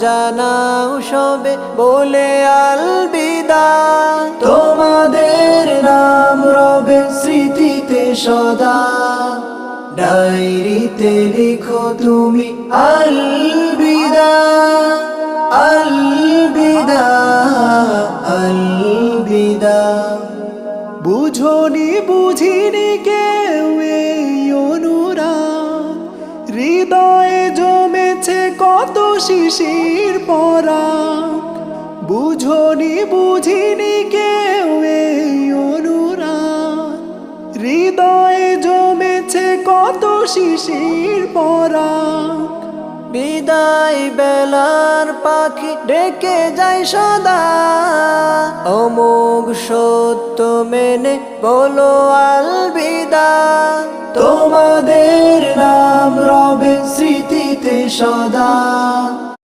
জানাও সবে, বলে আলবিদা। তোমাদের নাম রবে স্মৃতিতে সদা। ডায়েরিতে লিখো তুমি আলবিদা আলবিদা আলবিদা। বুঝনি, বুঝিনি কেউ এই অনুরাগ। হৃদয়ে কত শিশির পরা বুঝনি, বুঝিনি কেউ এই অনুরাগ। হৃদয়ে জমেছে কত শিশির পরা বিদায় বেলার পাখি ডেকে যায় সদা। অমোঘ সত্য মেনে বলো আলবিদা। তোমাদের স্মৃতিতে সদা